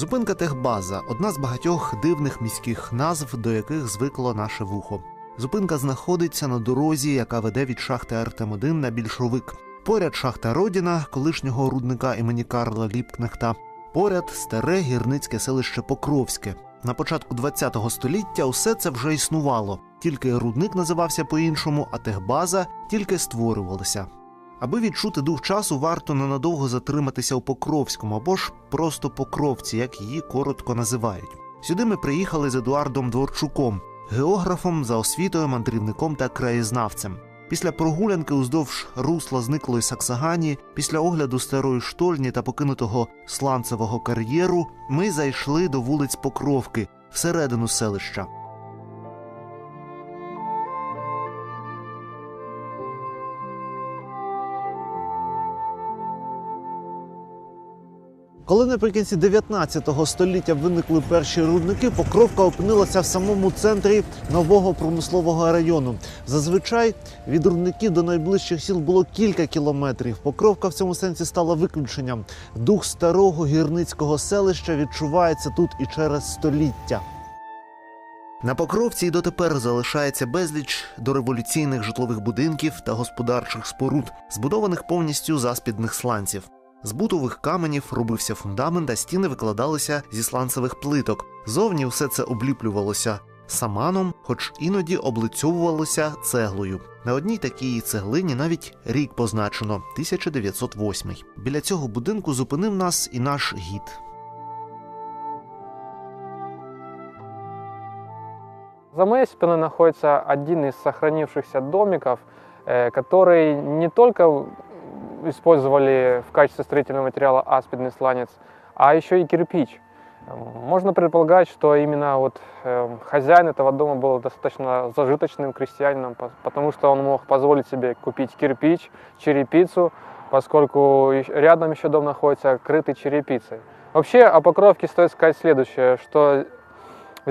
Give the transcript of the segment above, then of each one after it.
Зупинка Техбаза одна з багатьох дивних міських назв, до яких звикло наше вухо. Зупинка знаходиться на дорозі, яка веде від шахти Артем-1 на більшовик. Поряд шахта Родіна, колишнього рудника імені Карла Ліпкнехта. Поряд старе гірницьке селище Покровське. На початку ХХ століття усе це вже існувало. Тільки рудник називався по-іншому, а техбаза тільки створювалася. Аби відчути дух часу, варто ненадовго затриматися у Покровському або ж просто Покровці, як її коротко називають. Сюди ми приїхали з Едуардом Дворчуком, географом за освітою, мандрівником та краєзнавцем. Після прогулянки уздовж русла зниклої Саксагані, після огляду старої штольні та покинутого сланцевого кар'єру, ми зайшли до вулиць Покровки всередину селища. Коли наприкінці 19 століття виникли перші рудники, Покровка опинилася в самому центрі нового промислового району. Зазвичай від рудників до найближчих сіл було кілька кілометрів. Покровка в цьому сенсі стала виключенням. Дух старого гірницького селища відчувається тут і через століття. На Покровці й дотепер залишається безліч дореволюційних житлових будинків та господарчих споруд, збудованих повністю з аспідних сланців. З бутових каменів робився фундамент, а стіни викладалися зі сланцевих плиток. Зовні все це обліплювалося саманом, хоч іноді облицьовувалося цеглою. На одній такій цеглині навіть рік позначено 1908. Біля цього будинку зупинив нас і наш гід. За моей спиной находится один из сохранившихся домиков, э, который не только использовали в качестве строительного материала аспидный сланец, а еще и кирпич. Можно предполагать, что именно вот э, хозяин этого дома был достаточно зажиточным крестьянином, по- потому что он мог позволить себе купить кирпич, черепицу, поскольку рядом еще дом находится крытый черепицей. Вообще о Покровке стоит сказать следующее, что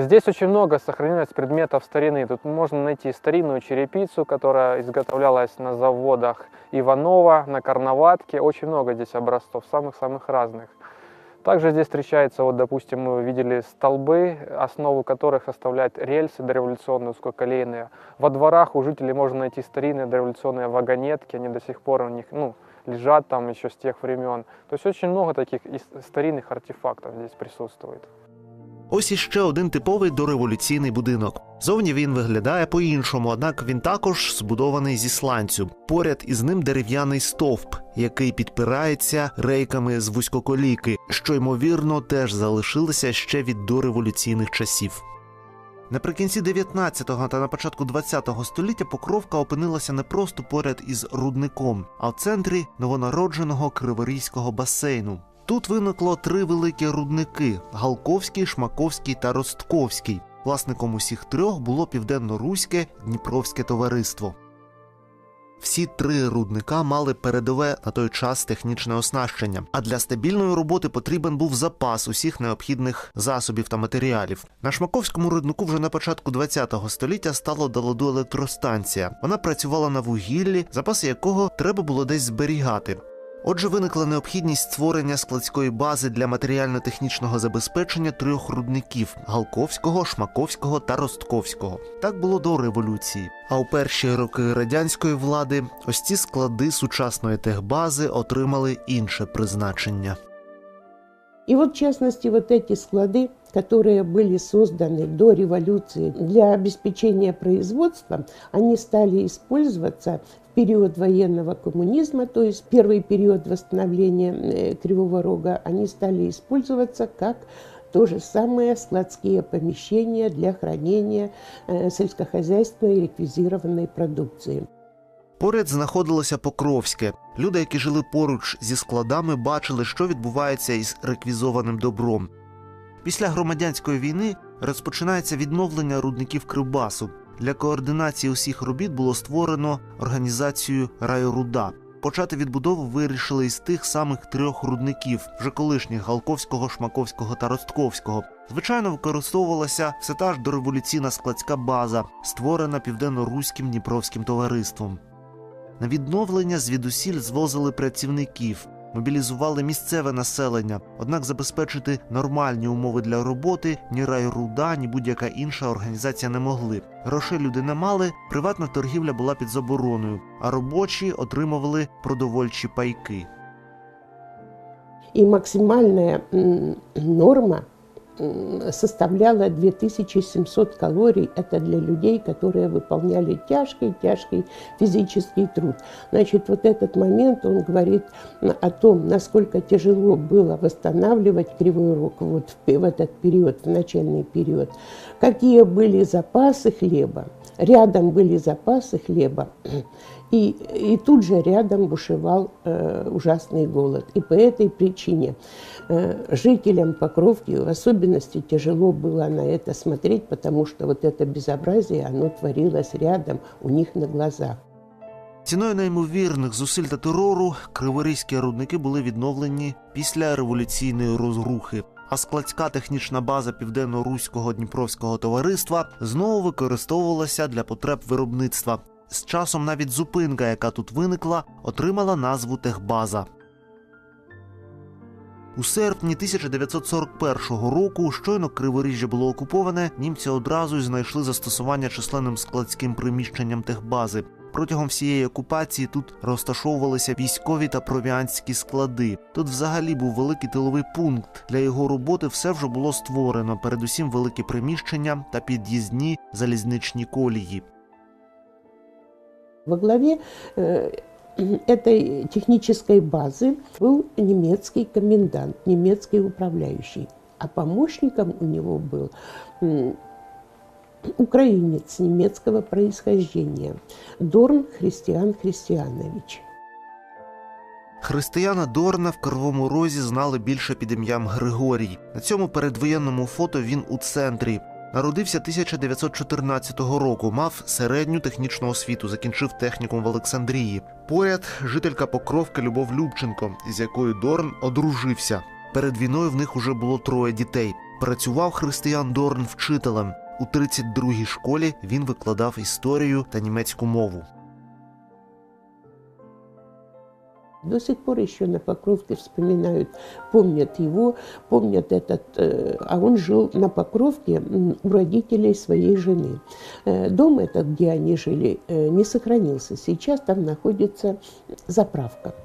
Здесь очень много сохранилось предметов старины. Тут можно найти старинную черепицу, которая изготовлялась на заводах Иванова, на Карноватке. Очень много здесь образцов, самых-самых разных. Также здесь встречается, вот, допустим, мы видели столбы, основу которых составляют рельсы дореволюционные, узкоколейные. Во дворах у жителей можно найти старинные дореволюционные вагонетки, они до сих пор у них ну, лежат там еще с тех времен. То есть очень много таких старинных артефактов здесь присутствует. Ось іще один типовий дореволюційний будинок. Зовні він виглядає по-іншому, однак він також збудований зі сланцю. Поряд із ним дерев'яний стовп, який підпирається рейками з вузькоколійки, що ймовірно теж залишилися ще від дореволюційних часів. Наприкінці 19-го та на початку 20-го століття Покровка опинилася не просто поряд із рудником, а в центрі новонародженого Криворізького басейну. Тут виникло три великі рудники: Галковський, Шмаковський та Ростковський. Власником усіх трьох було південно-руське Дніпровське товариство. Всі три рудника мали передове на той час технічне оснащення, а для стабільної роботи потрібен був запас усіх необхідних засобів та матеріалів. На Шмаковському руднику вже на початку ХХ століття стало до ладу електростанція. Вона працювала на вугіллі, запаси якого треба було десь зберігати. Отже, виникла необхідність створення складської бази для матеріально-технічного забезпечення трьох рудників Галковського, Шмаковського та Ростковського. Так було до революції. А у перші роки радянської влади ось ці склади сучасної техбази отримали інше призначення. И вот, в частности, вот эти склады, которые были созданы до революции для обеспечения производства, они стали использоваться в период военного коммунизма, то есть первый период восстановления э, Кривого Рога, они стали использоваться как то же самое складские помещения для хранения э, сельскохозяйственной и реквизированной продукции. Поряд знаходилося Покровське. Люди, які жили поруч зі складами, бачили, що відбувається із реквізованим добром. Після громадянської війни розпочинається відновлення рудників Кривбасу. Для координації усіх робіт було створено організацію Райруда. Почати відбудову вирішили із тих самих трьох рудників, вже колишніх Галковського, Шмаковського та Ростковського. Звичайно, використовувалася все та ж дореволюційна складська база, створена південно-руським Дніпровським товариством. На відновлення звідусіль звозили працівників. Мобілізували місцеве населення. Однак забезпечити нормальні умови для роботи ні райруда, ні будь-яка інша організація не могли. Грошей люди не мали, приватна торгівля була під забороною, а робочі отримували продовольчі пайки. И максимальная норма составляла 2700 калорий. Это для людей, которые выполняли тяжкий-тяжкий физический труд. Значит, вот этот момент, он говорит о том, насколько тяжело было восстанавливать Кривой Рог вот в, в этот период, в начальный период. Какие были запасы хлеба. Рядом были запасы хлеба. И, и тут же рядом бушевал э, ужасный голод. И по этой причине э, жителям Покровки в особенности тяжело было на это смотреть, потому что вот это безобразие, оно творилось рядом у них на глазах. Ціною неймовірних зусиль та терору криворізькі рудники були відновлені після революційної розрухи. А складська технічна база південно-руського дніпровського товариства знову використовувалася для потреб виробництва. З часом навіть зупинка, яка тут виникла, отримала назву Техбаза. У серпні 1941 року щойно Криворіжжя було окуповане, німці одразу й знайшли застосування численним складським приміщенням техбази. Протягом всієї окупації тут розташовувалися військові та провіанські склади. Тут взагалі був великий тиловий пункт. Для його роботи все вже було створено, передусім великі приміщення та під'їзні залізничні колії. Во главе э, этой технической базы был немецкий комендант, немецкий управляющий, а помощником у него был м, украинец немецкого происхождения Дорн Христиан Христианович. Християна Дорна в Кривому Розі знали більше під ім'ям Григорій. На цьому передвоєнному фото він у центрі. Народився 1914 року, мав середню технічну освіту, закінчив технікум в Олександрії. Поряд жителька Покровки Любов Любченко, з якою Дорн одружився. Перед війною в них уже було троє дітей. Працював Християн Дорн вчителем. У 32-й школі він викладав історію та німецьку мову. До сих пор еще на Покровке вспоминают, помнят его, помнят этот, э, а он жил на Покровке м, у родителей своей жены. Э, Дом этот, где они жили, э, не сохранился. Сейчас там находится заправка.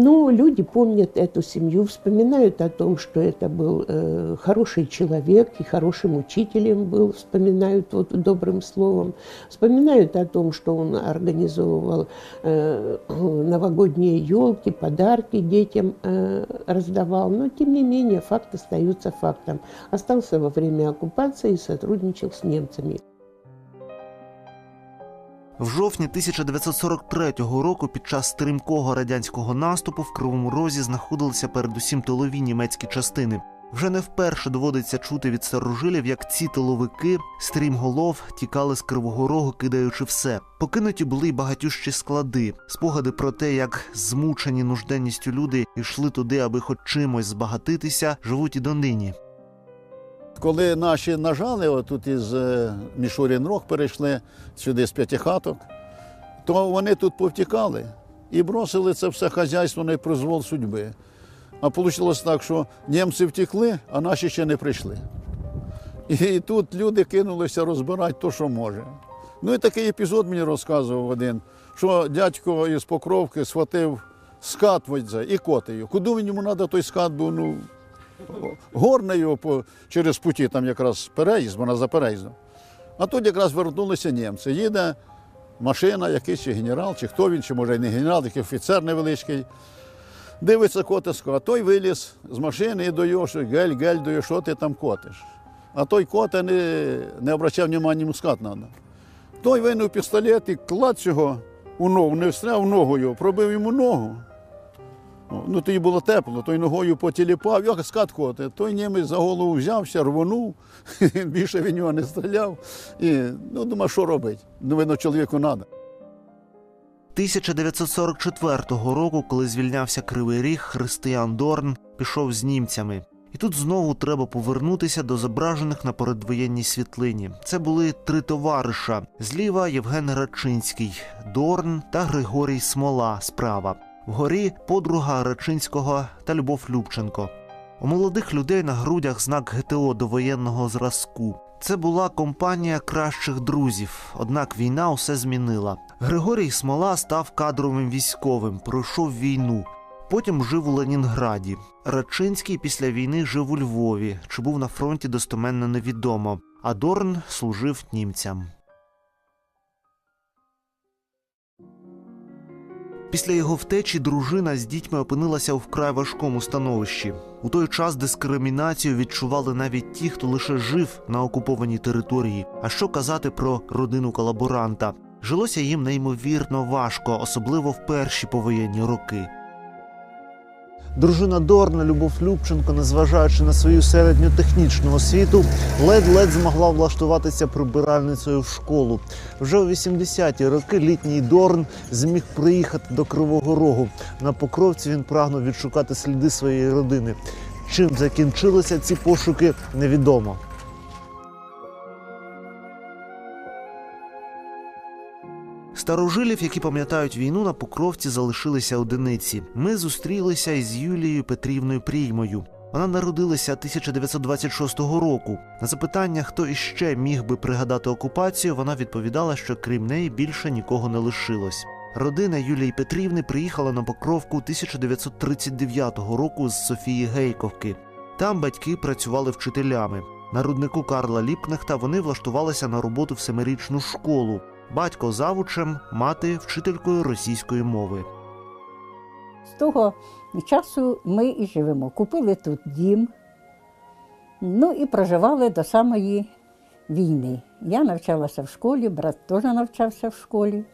Но люди помнят эту семью, вспоминают о том, что это был э, хороший человек и хорошим учителем был, вспоминают вот добрым словом, вспоминают о том, что он организовывал э, новогодние елки, подарки детям э, раздавал. Но, тем не менее, факт остается фактом. Остался во время оккупации и сотрудничал с немцами. В жовтні 1943 року під час стрімкого радянського наступу в Кривому Розі знаходилися передусім тилові німецькі частини. Вже не вперше доводиться чути від старожилів, як ці тиловики, стрімголов, тікали з Кривого Рогу, кидаючи все. Покинуті були й багатющі склади, спогади про те, як змучені нужденністю люди йшли туди, аби хоч чимось збагатитися, живуть і донині. Коли наші нажали, отут із е, Мішурін Рог перейшли сюди з п'ятихаток, то вони тут повтікали і бросили це все хазяйство на призвол судьби. А вийшло так, що німці втекли, а наші ще не прийшли. І тут люди кинулися розбирати то, що може. Ну і такий епізод мені розказував один, що дядько із Покровки схватив скат і котив. Куди він йому треба, той скат був, ну, горне його по, через путі, там якраз переїзд, вона за переїздом. А тут якраз вернулися німці. Їде машина, якийсь чи генерал, чи хто він, чи може й не генерал, який офіцер невеличкий. Дивиться котисько, а той виліз з машини і його, що гель, гель, до що ти там котиш. А той кота не, не обращав внимання, скат треба. Той винув пістолет і клад його у ногу, не встряв ногою, пробив йому ногу. Ну, тоді було тепло, той ногою потіліпав, як скат коти. Той німець за голову взявся, рвонув, більше він нього не стріляв. І ну, думав, що робити. Ну, видно, чоловіку треба. 1944 року, коли звільнявся Кривий Ріг, Християн Дорн пішов з німцями. І тут знову треба повернутися до зображених на передвоєнній світлині. Це були три товариша: зліва Євген Рачинський, Дорн та Григорій Смола справа. Вгорі подруга Речинського та Любов Любченко. У молодих людей на грудях знак ГТО довоєнного зразку. Це була компанія кращих друзів, однак війна усе змінила. Григорій Смола став кадровим військовим, пройшов війну. Потім жив у Ленінграді. Рачинський після війни жив у Львові, чи був на фронті достоменно невідомо. А Дорн служив німцям. Після його втечі дружина з дітьми опинилася у вкрай важкому становищі. У той час дискримінацію відчували навіть ті, хто лише жив на окупованій території. А що казати про родину колаборанта? Жилося їм неймовірно важко, особливо в перші повоєнні роки. Дружина Дорна Любов Любченко, незважаючи на свою середньотехнічну освіту, ледь-ледь змогла влаштуватися прибиральницею в школу. Вже у 80-ті роки літній Дорн зміг приїхати до Кривого Рогу. На покровці він прагнув відшукати сліди своєї родини. Чим закінчилися ці пошуки, невідомо. Старожилів, які пам'ятають війну, на Покровці залишилися одиниці. Ми зустрілися із Юлією Петрівною Пріймою. Вона народилася 1926 року. На запитання, хто іще міг би пригадати окупацію, вона відповідала, що крім неї більше нікого не лишилось. Родина Юлії Петрівни приїхала на Покровку 1939 року з Софії Гейковки. Там батьки працювали вчителями. На руднику Карла Ліпкнехта вони влаштувалися на роботу в семирічну школу. Батько завучем, мати вчителькою російської мови. З того часу ми і живемо. Купили тут дім, ну і проживали до самої війни. Я навчалася в школі, брат теж навчався в школі.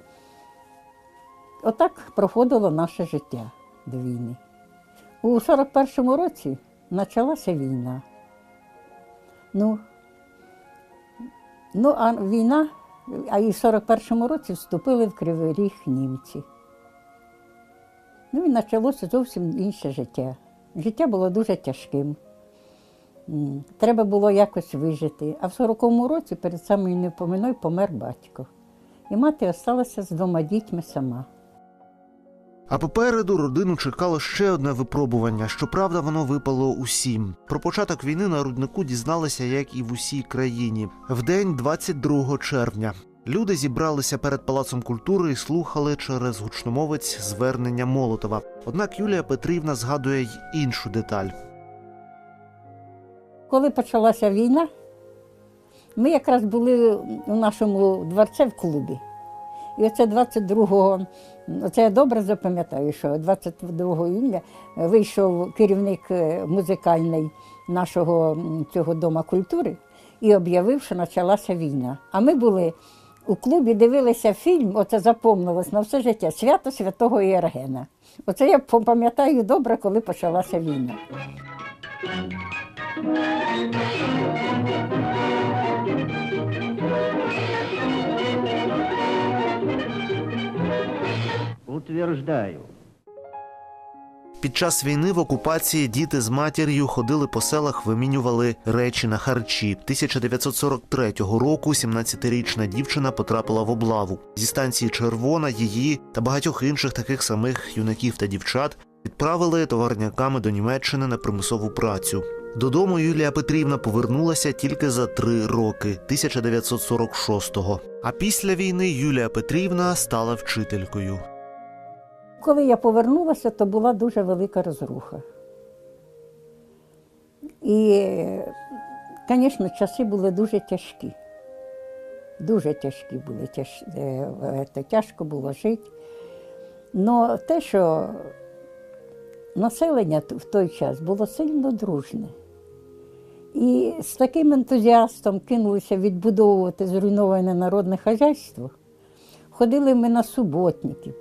Отак проходило наше життя до війни. У 41-му році почалася війна. Ну, ну а війна, а і в 41-му році вступили в Кривий Ріг німці. Ну і почалося зовсім інше життя. Життя було дуже тяжким. Треба було якось вижити. А в 40-му році перед самою непоминою помер батько. І мати залишилася з двома дітьми сама. А попереду родину чекало ще одне випробування. Щоправда, воно випало усім. Про початок війни на руднику дізналися, як і в усій країні. В день 22 червня. Люди зібралися перед палацом культури і слухали через гучномовець звернення Молотова. Однак Юлія Петрівна згадує й іншу деталь. Коли почалася війна, ми якраз були у нашому дворці в клубі. І оце 22-го, оце я добре запам'ятаю, що 22 іюня вийшов керівник е, музикальний нашого цього Дома культури і об'явив, що почалася війна. А ми були у клубі, дивилися фільм, оце запомнилось на все життя Свято Святого Єргена. Оце я пам'ятаю добре, коли почалася війна. Утверждаю, Під час війни в окупації діти з матір'ю ходили по селах, вимінювали речі на харчі. 1943 року 17-річна дівчина потрапила в облаву. Зі станції Червона її та багатьох інших таких самих юнаків та дівчат відправили товарняками до Німеччини на примусову працю. Додому Юлія Петрівна повернулася тільки за три роки 1946-го. А після війни Юлія Петрівна стала вчителькою. Коли я повернулася, то була дуже велика розруха. І, звісно, часи були дуже тяжкі. Дуже тяжкі були, тяж, е, тяжко було жити. Але те, що населення в той час було сильно дружне. І з таким ентузіастом кинулися відбудовувати зруйноване народне хазяйство. Ходили ми на суботники,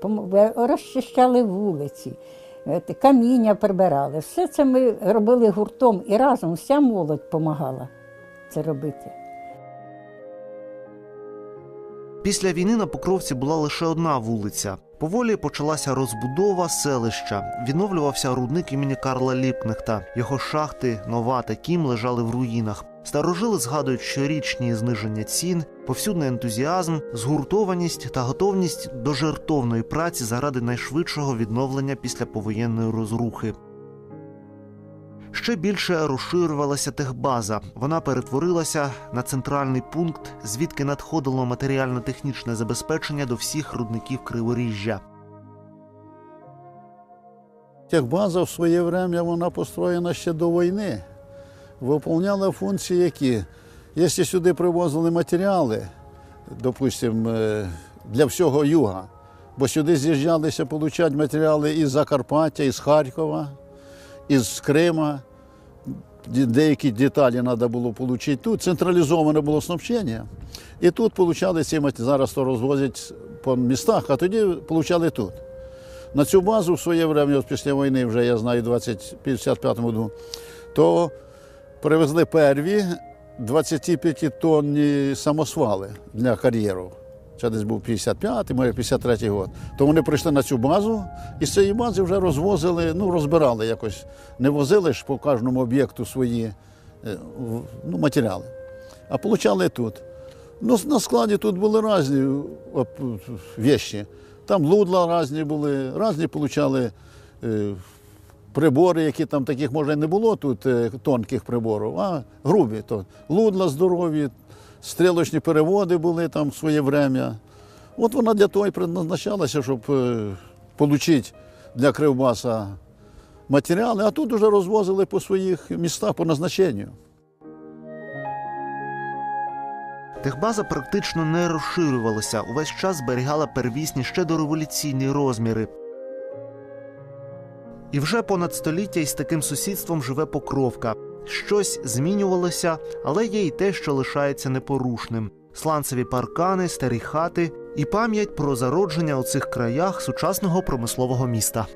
розчищали вулиці, е, каміння прибирали. Все це ми робили гуртом і разом вся молодь допомагала це робити. Після війни на Покровці була лише одна вулиця. Поволі почалася розбудова селища. Відновлювався рудник імені Карла Ліпкнехта. Його шахти, нова та кім лежали в руїнах. Старожили згадують щорічні зниження цін Повсюдний ентузіазм, згуртованість та готовність до жертовної праці заради найшвидшого відновлення після повоєнної розрухи. Ще більше розширювалася техбаза. Вона перетворилася на центральний пункт, звідки надходило матеріально-технічне забезпечення до всіх рудників Криворіжжя. Техбаза в своє время вона построєна ще до війни. Виповняла функції які? Якщо сюди привозили матеріали, допустимо, е, для всього юга, бо сюди з'їжджалися отримати матеріали із Закарпаття, із Харкова, із Крима. Деякі деталі треба було отримати тут. Централізоване було снабження. І тут отримали ці матеріали. Зараз то розвозять по містах, а тоді отримали тут. На цю базу в своє время, після війни, вже я знаю, в 2055 году, то привезли перві 25 тонні самосвали для кар'єру. Це десь був 55-й, може 53-й год. То вони прийшли на цю базу і з цієї бази вже розвозили, ну розбирали якось. Не возили ж по кожному об'єкту свої е, ну, матеріали, а получали тут. Ну, на складі тут були різні оп- вещі. Там лудла різні були, різні получали е, прибори, які там таких може не було тут е, тонких приборів, а грубі. То лудла здорові, стрілочні переводи були там в своє время. От вона для того і предназначалася, щоб е, отримати для Кривбаса матеріали, а тут вже розвозили по своїх містах по назначенню. Техбаза практично не розширювалася, увесь час зберігала первісні ще дореволюційні розміри. І вже понад століття із таким сусідством живе Покровка. Щось змінювалося, але є й те, що лишається непорушним: сланцеві паркани, старі хати і пам'ять про зародження у цих краях сучасного промислового міста.